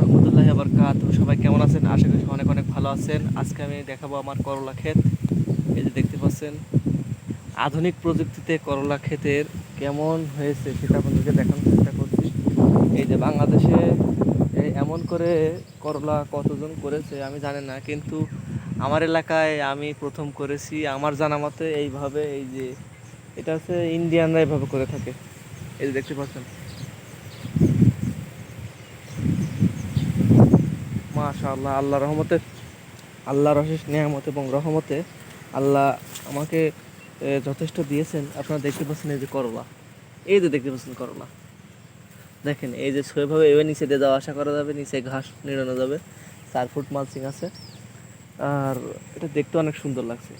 রহমতুল্লাহ আবরকাত সবাই কেমন আছেন? আশা করি অনেক অনেক ভালো আছেন। আজকে আমি দেখাবো আমার করলা ক্ষেত। এই যে দেখতে পাচ্ছেন, আধুনিক প্রযুক্তিতে করলা ক্ষেতের কেমন হয়েছে সেটা আপনাদেরকে দেখানোর চেষ্টা করছি। এই যে বাংলাদেশে এমন করে করলা কতজন করেছে আমি জানি না, কিন্তু আমার এলাকায় আমি প্রথম করেছি। আমার জানা মতে এইভাবে এই যে, এটা হচ্ছে ইন্ডিয়ানরা এইভাবে করে থাকে। এই যে দেখতে পাচ্ছেন মাশাআল্লাহ আল্লাহ রহমতে, আল্লাহর অশেষ নিয়ামত এবং রহমতে আল্লাহ আমাকে যথেষ্ট দিয়েছেন। আপনারা দেখতে পাচ্ছেন এই যে করলা। এই যে দেখতে পাচ্ছেন করলা। দেখেন, এই যে সেভাবে এবার নিচে দিয়ে যাওয়া আশা করা যাবে, নিচে ঘাস নিড়ানো যাবে, চার ফুট মালচিং আছে। আর এটা দেখতে অনেক সুন্দর লাগছে।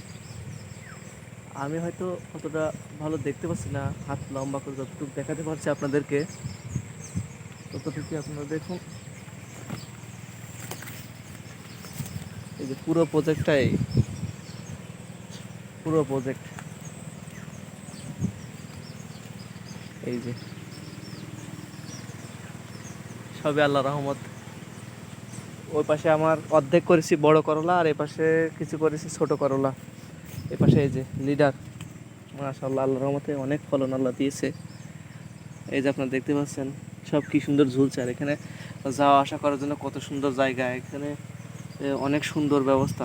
আমি হয়তো অতটা ভালো দেখতে পাচ্ছি না, হাত লম্বা করে যতটুকু দেখাতে পারছি আপনাদেরকে ততটুকু আপনারা দেখুন। এই যে পুরো প্রজেক্টটাই পুরো প্রজেক্ট এই যে সবই আল্লাহ রহমত। ওই পাশে আমার অর্ধেক করেছি বড় করলা আর এই পাশে কিছু করেছি ছোট করলা। এই পাশে এই যে লিডার মাশাআল্লাহ আল্লাহ রহমতে অনেক ফলন আল্লাহ দিয়েছে। এই যে আপনারা দেখতে পাচ্ছেন সব কি সুন্দর ঝুলছে। আর এখানে যাওয়া আসা করার জন্য কত সুন্দর জায়গা। এখানে এ, অনেক সুন্দর ব্যবস্থা।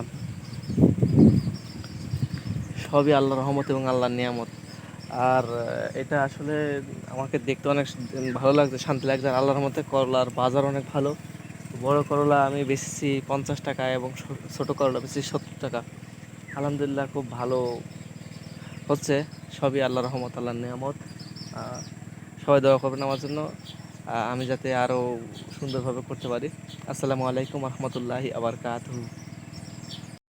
সবই আল্লাহ রহমত এবং আল্লাহর নিয়ামত। আর এটা আসলে আমাকে দেখতে অনেক ভালো লাগছে, শান্তি লাগছে। আর আল্লাহর মধ্যে করলার বাজার অনেক ভালো। বড় করলা আমি বেচেছি পঞ্চাশ টাকা এবং ছোট করলা বেচেছি সত্তর টাকা। আলহামদুলিল্লাহ খুব ভালো হচ্ছে। সবই আল্লাহ রহমত, আল্লাহর নিয়ামত। সবাই দোয়া করবেন আমার জন্য। আমি যাতে আরও সুন্দরভাবে করতে পারি। আসসালামু আলাইকুম রহমতুল্লাহি আবার কাতহু